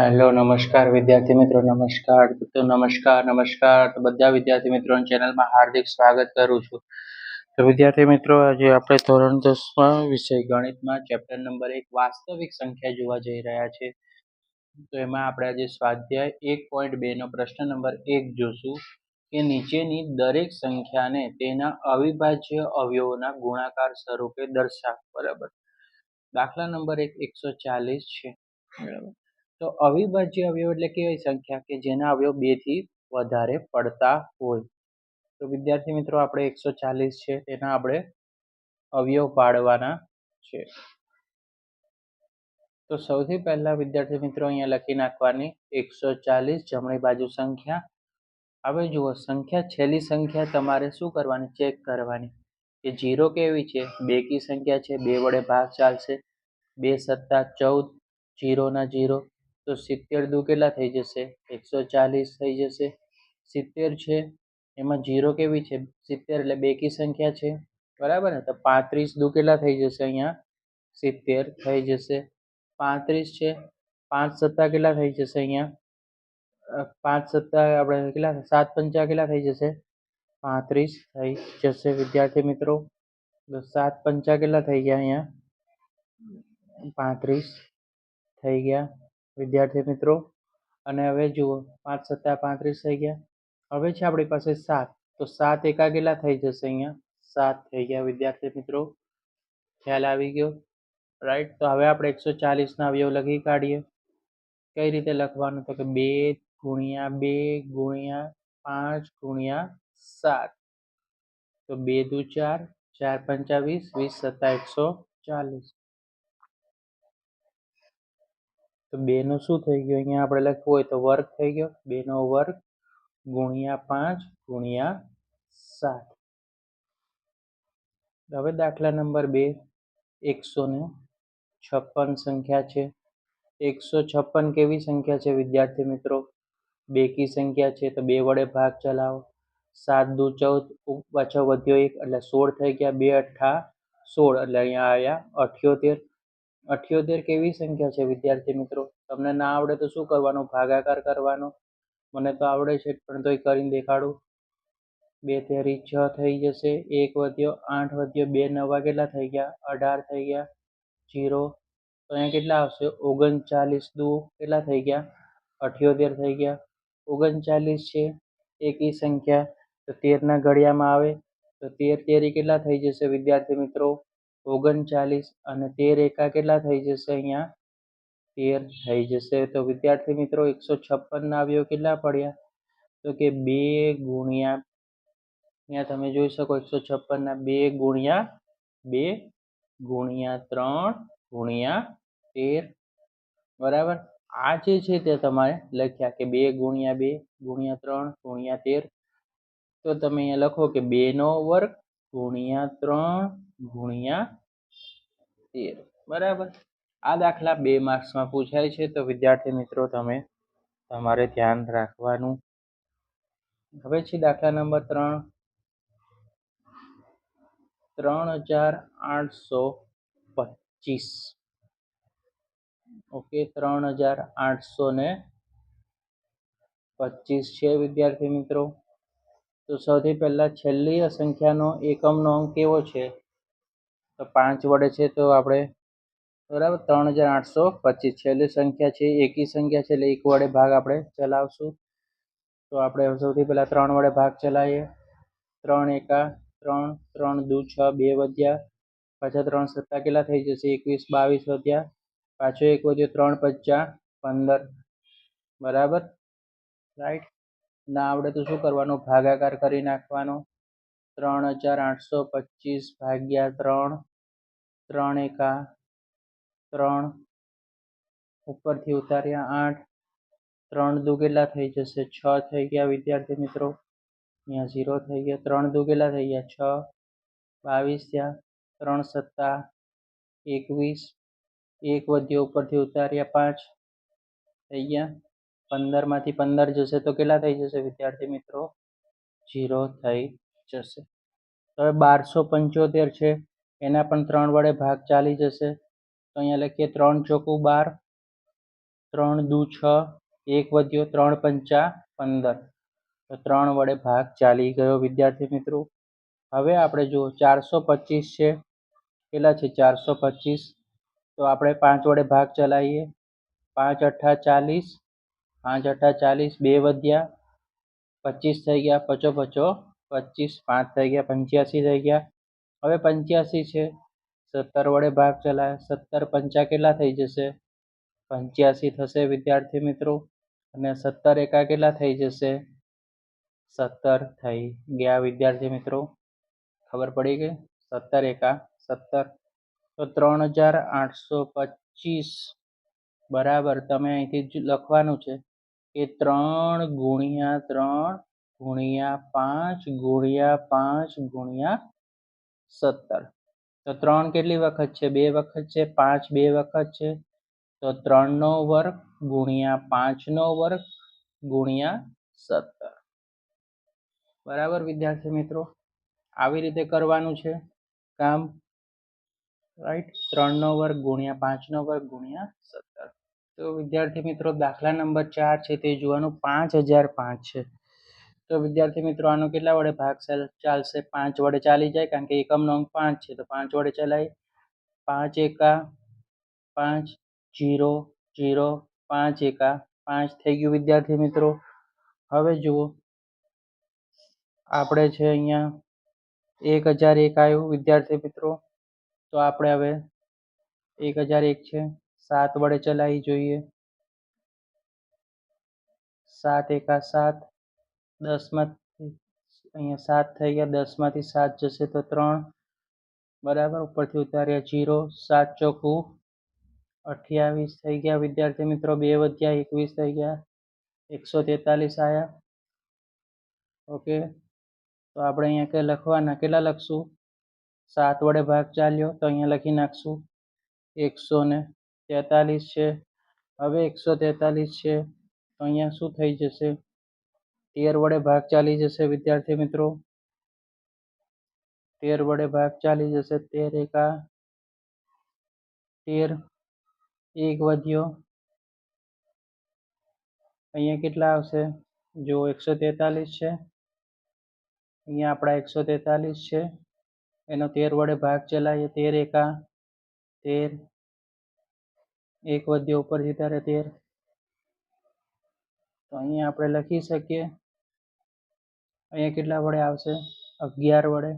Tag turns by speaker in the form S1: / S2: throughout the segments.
S1: Hello, નમસ્કાર વિદ્યાર્થી મિત્રો, નમસ્કાર. તો નમસ્કાર નમસ્કાર. તો બધા વિદ્યાર્થી મિત્રોની ચેનલમાં હાર્દિક સ્વાગત કરું છું. તો વિદ્યાર્થી મિત્રો, આજે આપણે ધોરણ દસમાં વિષય ગણિતમાં ચેપ્ટર નંબર એક વાસ્તવિક સંખ્યા જોવા જઈ રહ્યા છે. તો એમાં આપણે આજે સ્વાધ્યાય એક પોઈન્ટ બેનો પ્રશ્ન નંબર એક જોશું કે નીચેની દરેક સંખ્યાને તેના અવિભાજ્ય અવયવોના ગુણાકાર સ્વરૂપે દર્શાવ. બરાબર. દાખલા નંબર એક એકસો ચાલીસ છે. બરાબર. તો અવિભાજ્ય અવયવ એટલે કેવી સંખ્યા? કે જેના અવયવ બેથી વધારે પડતા હોય. તો વિદ્યાર્થી મિત્રો, આપણે એકસો ચાલીસ છે એના આપણે અવયવ પાડવાના છે. તો સૌથી પહેલા વિદ્યાર્થી મિત્રો, અહીંયા લખી નાખવાની. એકસો ચાલીસ, જમણી બાજુ સંખ્યા. હવે જુઓ, સંખ્યા છેલ્લી સંખ્યા તમારે શું કરવાની? ચેક કરવાની. કે જીરો કેવી છે? બેકી સંખ્યા છે, બે વડે ભાગ ચાલશે. બે સત્તા ચૌદ જીરોના જીરો તો સિત્તેર દુ કેટલા થઈ જશે? એકસો ચાલીસ થઈ જશે. સિત્તેર છે, એમાં જીરો કેવી છે? સિત્તેર એટલે બેકી સંખ્યા છે. બરાબર ને? તો પાંત્રીસ દુ કેટલા થઈ જશે અહીંયા? સિત્તેર થઈ જશે. પાંત્રીસ છે, પાંચ સત્તા કેટલા થઈ જશે અહીંયા? પાંચ સત્તા આપણે કેટલા સાત પંચા કેટલા થઈ જશે? પાંત્રીસ થઈ જશે, વિદ્યાર્થી મિત્રો. સાત પંચા કેટલા થઈ ગયા અહીંયા? પાંત્રીસ થઈ ગયા. વિદ્યાર્થી મિત્રો. અને હવે જુઓ, પાંચ સત્તા પાંત્રીસ થઈ ગયા. હવે છે આપણી પાસે સાત. તો સાત એકા કેટલા થઈ જશે અહીંયા. સાત થઈ ગયા વિદ્યાર્થી મિત્રો. ખ્યાલ આવી ગયો. રાઈટ તો હવે આપણે એકસો ચાલીસના અવયવ લખી કાઢીએ. કઈ રીતે લખવાનું? તો કે બે ગુણ્યા બે ગુણ્યા પાંચ ગુણ્યા સાત. તો બે દુ ચાર ચાર પંચાવીસ વીસ સત્તા એકસો ચાલીસ. તો બેનું શું થઈ ગયું? અહીંયા આપણે લખવું હોય તો વર્ગ થઈ ગયો. બેનો વર્ગ ગુણ્યા પાંચ ગુણ્યા સાત. હવે દાખલા નંબર બે. એકસો ને છપ્પન સંખ્યા છે. એકસો છપ્પન કેવી સંખ્યા છે વિદ્યાર્થી મિત્રો? બેકી સંખ્યા છે તો બે વડે ભાગ ચલાવો. સાત દુ ચૌદ પાછો વધ્યો એક એટલે સોળ થઈ ગયા. બે અઠ્ઠા સોળ એટલે અહીંયા આવ્યા અઠ્યોતેર. અઠ્યોતેર કેવી સંખ્યા છે, વિદ્યાર્થી મિત્રો? તમને ના આવડે તો શું કરવાનું? ભાગાકાર કરવાનો? મને તો આવડે છે પણ તોય કરીને દેખાડું. બે તેરી છ થઈ જશે, એક વધ્યો, આઠ વધ્યો, બે નવા કેટલા થઈ ગયા? અઢાર થઈ ગયા. જીરો. તો અહીંયા કેટલા આવશે? ઓગણચાલીસ દુ, કેટલા થઈ ગયા? અઠ્યોતેર થઈ ગયા. ઓગણચાલીસ છે, એકી સંખ્યા. તો તેરના ઘડિયામાં આવે. તો તેર તેરી કેટલા થઈ જશે, વિદ્યાર્થી મિત્રો? ઓગણચાલીસ અને તેર એકા કેટલા થઈ જશે અહીંયા? તેર થઈ જશે. તો વિદ્યાર્થી મિત્રો, એકસો છપ્પનના અવયવ કેટલા પડ્યા? તો કે બે ગુણ્યા, અહીંયા તમે જોઈ શકો એકસો છપ્પનના બે ગુણ્યા બે ગુણ્યા ત્રણ ગુણ્યા તેર. બરાબર? આ જે છે તે તમારે લખ્યા કે બે ગુણ્યા બે ગુણ્યા ત્રણ ગુણ્યા તેર. તો તમે અહીંયા લખો કે બેનો વર્ગ ગુણ્યા ત્રણ ગુણ્યા તેર. બરાબર? આ દાખલા બે માર્ક્સમાં પૂછાય છે, તો વિદ્યાર્થી મિત્રો તમે તમારે ધ્યાન રાખવાનું. હવે છે દાખલા નંબર ત્રણ. ત્રણ હજાર આઠસો પચીસ. ઓકે, ત્રણ હજાર આઠસો ને પચીસ છે વિદ્યાર્થી મિત્રો. તો સૌથી પહેલાં છેલ્લી સંખ્યાનો એકમનો અંક કેવો છે? તો પાંચ વડે છે તો આપણે બરાબર ત્રણ હજાર આઠસો પચીસ. છેલ્લી સંખ્યા છે, એકી સંખ્યા છે, એટલે એક વડે ભાગ આપણે ચલાવશું. તો આપણે સૌથી પહેલાં ત્રણ વડે ભાગ ચલાવીએ. ત્રણ એકા, ત્રણ ત્રણ દુ છ, બે વધ્યા. પાછા ત્રણ સત્તા કેટલા થઈ જશે? એકવીસ, બાવીસ વધ્યા. પાછો એક વધ્યો ત્રણ પચાસ પંદર. બરાબર? રાઈટ? ના આવડે તો શું કરવાનું? ભાગાકાર કરી નાખવાનો. ત્રણ હજાર આઠસો પચીસ ભાગ્યા ત્રણ. ત્રણ એકા. ત્રણ. ઉપરથી ઉતાર્યા આઠ. ત્રણ દુ કેટલા થઈ જશે. છ થઈ ગયા વિદ્યાર્થી મિત્રો. અહીંયા ઝીરો થઈ ગયા. ત્રણ દુ કેટલા થઈ ગયા. છ. બાવીસ થયા. ત્રણ સત્તા. એકવીસ. એક વધ્યો. ઉપરથી ઉતાર્યા પાંચ. થઈ ગયા. પંદરમાંથી પંદર જશે તો કેટલા થઈ જશે વિદ્યાર્થી મિત્રો? જીરો થઈ જશે. હવે બારસો પંચોતેર છે. એના પણ ત્રણ વડે ભાગ ચાલી જશે. તો અહીંયા લખીએ ત્રણ ચોકું બાર, ત્રણ દુ છ, એક વધ્યો ત્રણ પંચા પંદર. તો ત્રણ વડે ભાગ ચાલી ગયો વિદ્યાર્થી મિત્રો. હવે આપણે જુઓ ચારસો પચીસ છે. કેટલા છે? ચારસો પચીસ. તો આપણે પાંચ વડે ભાગ ચલાવીએ. પાંચ અઠ્ઠા ચાલીસ પાંચ અઠ્ઠા ચાલીસ, બે વધ્યા, પચીસ થઈ ગયા, પચો પચો, પચીસ, પાંચ થઈ ગયા, પંચ્યાસી થઈ ગયા. હવે પંચ્યાસી છે. સત્તર વડે ભાગ ચલાવે સત્તર પંચા કેટલા થઈ જશે? પંચ્યાસી થશે, વિદ્યાર્થી મિત્રો. અને સત્તર એકા કેટલા થઈ જશે? સત્તર થઈ ગયા, વિદ્યાર્થી મિત્રો. ખબર પડી ગઈ સત્તર એકા, સત્તર. તો ત્રણ હજાર આઠસો પચીસ. બરાબર. તમે અહીંથી લખવાનું છે. કે ત્રણ ગુણ્યા ત્રણ ગુણ્યા પાંચ ગુણ્યા પાંચ ગુણ્યા સત્તર. તો ત્રણ કેટલી વખત છે? બે વખત છે? પાંચ બે વખત છે? તો ત્રણનો વર્ગ ગુણ્યા પાંચનો વર્ગ ગુણ્યા સત્તર. બરાબર વિદ્યાર્થી મિત્રો? આવી રીતે કરવાનું છે કામ. રાઈટ? ત્રણનો વર્ગ ગુણ્યા પાંચનો વર્ગ ગુણ્યા સત્તર. તો વિદ્યાર્થી મિત્રો, દાખલા નંબર ચાર છે તે જોવાનું, પાંચ હજાર પાંચ છે. તો વિદ્યાર્થી મિત્રો, આનો કેટલા વડે ભાગ ચાલશે? પાંચ વડે ચાલી જાય, કારણ કે એકમનો અંક પાંચ છે. તો પાંચ વડે ચલાય. પાંચ એકા, પાંચ જીરો જીરો, પાંચ એકા, પાંચ થઈ ગયું વિદ્યાર્થી મિત્રો. હવે જુઓ. આપણે છે અહીંયા એક હજાર એક આવ્યું વિદ્યાર્થી મિત્રો. તો આપણે હવે એક હજાર એક છે. સાત વડે ચલાવી જોઈએ સાત એકા સાત દસમાંથી અહીંયા સાત થઈ ગયા દસમાંથી સાત જશે તો ત્રણ બરાબર ઉપરથી ઉતાર્યા જીરો સાત ચોખ્ખું અઠ્યાવીસ થઈ ગયા. વિદ્યાર્થી મિત્રો, બે વધ્યા, એકવીસ થઈ ગયા, એકસો તેતાલીસ આવ્યા ઓકે, તો આપણે અહીંયા કે લખવાના? કેટલા લખશું? સાત વડે ભાગ ચાલ્યો, તો અહીંયા લખી નાખશું, એકસો ને તેતાલીસ છે. હવે એકસો તેતાલીસ છે. તો અહીંયા શું થઈ જશે? તેર વડે ભાગ ચાલી જશે વિદ્યાર્થી મિત્રો. તેર વડે ભાગ ચાલી જશે. તેર એકા તેર એક વધ્યો. અહીંયા કેટલા આવશે? જો એકસો તેતાલીસ છે. અહીંયા આપણા એકસો તેતાલીસ છે. એનો તેર વડે ભાગ ચલાવીએ. તેર એકા તેર એક વધ્યો ઉપર ઉપરથી ત્યારે તેર. તો અહીંયા આપણે લખી શકીએ. અહીંયા કેટલા વડે આવશે? અગિયાર વડે.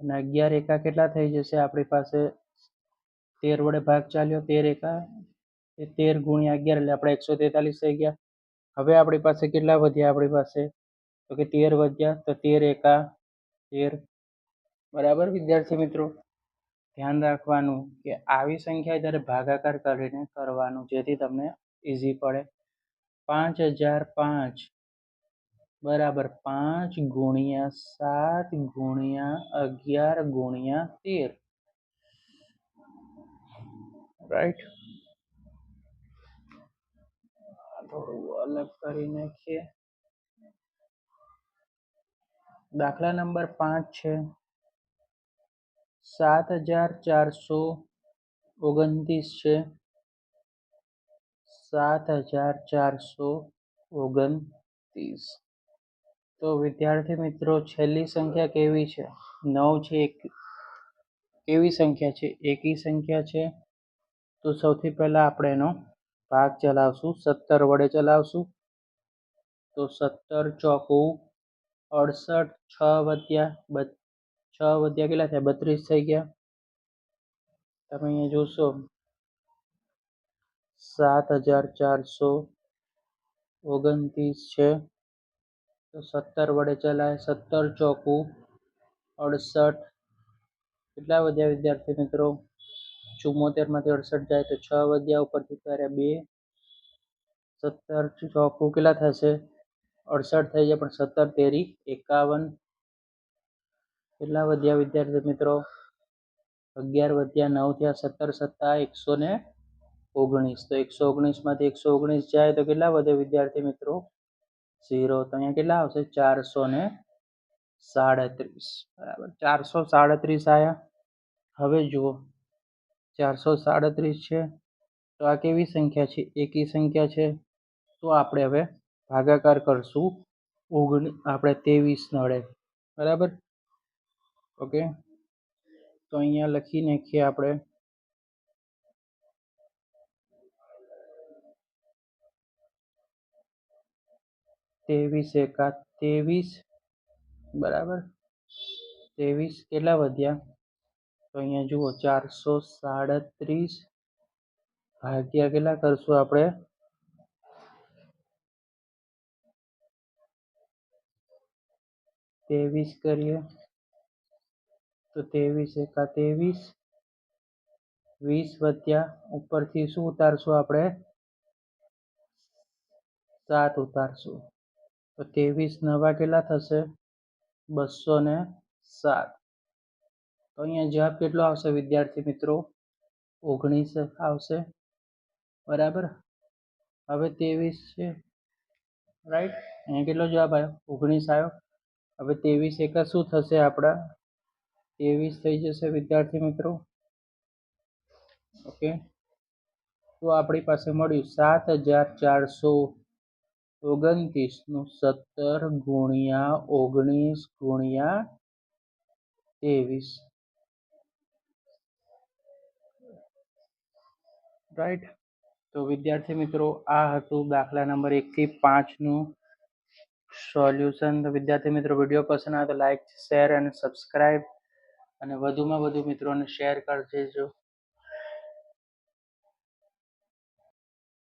S1: અને અગિયાર એકા કેટલા થઈ જશે? આપણી પાસે તેર વડે ભાગ ચાલ્યો. તેર એકા એ તેર ગુણ્યા અગિયાર એટલે આપણે એકસો તેતાલીસ થઈ ગયા. હવે આપણી પાસે કેટલા વધ્યા? આપણી પાસે તો કે તેર વધ્યા તો તેર એકા તેર. બરાબર, વિદ્યાર્થી મિત્રો? ધ્યાન રાખવાનું કે આવી સંખ્યા જ્યારે ભાગાકાર કરીને કરવાનું, જેથી તમને ઇઝી પડે. પાંચ હજાર પાંચ બરાબર પાંચ ગુણ્યા સાત ગુણ્યા અગિયાર ગુણ્યા તેર. રાઈટ થોડું અલગ કરી નાખીએ દાખલા નંબર પાંચ છે. સાત હજાર ચારસો ઓગણત્રીસ છે. સાત હજાર ચારસો ઓગણત્રીસ. તો વિદ્યાર્થી મિત્રો, છેલ્લી સંખ્યા કેવી છે? નવ છે એક. કેવી સંખ્યા છે? એકી સંખ્યા છે. તો સૌથી પહેલાં આપણે એનો ભાગ ચલાવશું. સત્તર વડે ચલાવશું. તો સત્તર ચોકું અડસઠ છ વધ્યા છ વધ્યા કેટલા થયા બત્રીસ થઈ ગયા તમે અહીંયા જોશો સાત હજાર ચારસો ઓગણત્રીસ છે તો સત્તર વડે ચલાય સત્તર ચોકું અડસઠ કેટલા વધ્યા વિદ્યાર્થી મિત્રો ચુમ્મોતેરમાંથી અડસઠ જાય તો છ વધ્યા ઉપરથી ત્યારે બે। સત્તર ચોકું કેટલા થશે અડસઠ થઈ જાય પણ સત્તર તેરી એકાવન કેટલા વધ્યા વિદ્યાર્થી મિત્રો? અગિયાર વધ્યા નવ થયા સત્તર, સત્તા એકસો ને ઓગણીસ. તો એકસો ઓગણીસમાંથી એકસો ઓગણીસ જાય તો કેટલા વધે વિદ્યાર્થી મિત્રો? ઝીરો. તો અહીંયા કેટલા આવશે? ચારસો ને સાડત્રીસ. બરાબર. ચારસો સાડત્રીસ આવ્યા હવે જુઓ. ચારસો સાડત્રીસ છે. તો આ કેવી સંખ્યા છે? એકી સંખ્યા છે. તો આપણે હવે ભાગાકાર કરશું. ઓગણી, આપણે ત્રેવીસ નળે બરાબર? ઓકે? તો અહીંયા લખી નાખીએ આપણે. ત્રેવીસ એકા ત્રેવીસ. બરાબર? ત્રેવીસ કેટલા વધ્યા? તો અહીંયા જુઓ, ચારસો સાડત્રીસ. ભાગ્યા કેટલા કરશું આપણે? ત્રેવીસ કરીએ. તો ત્રેવીસ એકા ત્રેવીસ, વીસ વધ્યા, ઉપરથી શું ઉતારશું આપણે? સાત ઉતારશું. તો ત્રેવીસ નવા કેટલા થશે? બસો ને સાત. તો અહીંયા જવાબ કેટલો આવશે વિદ્યાર્થી મિત્રો? ઓગણીસ આવશે. બરાબર? હવે ત્રેવીસ છે. રાઈટ? અહીંયા કેટલો જવાબ આવ્યો? ઓગણીસ આવ્યો. હવે ત્રેવીસ એકા શું થશે આપણા? ત્રેવીસ થઈ જશે, વિદ્યાર્થી મિત્રો. ઓકે. તો આપણી પાસે મળ્યું સાત હજાર ચારસો ઓગણત્રીસનું સત્તર ગુણ્યા ઓગણીસ ગુણ્યા ત્રેવીસ. રાઈટ તો વિદ્યાર્થી મિત્રો, આ હતું દાખલા નંબર એકથી પાંચનું સોલ્યુશન તો વિદ્યાર્થી મિત્રો, વીડિયો પસંદ આવે તો લાઈક શેર અને સબસ્ક્રાઈબ અને વધુમાં વધુ મિત્રોને શેર કરી દેજો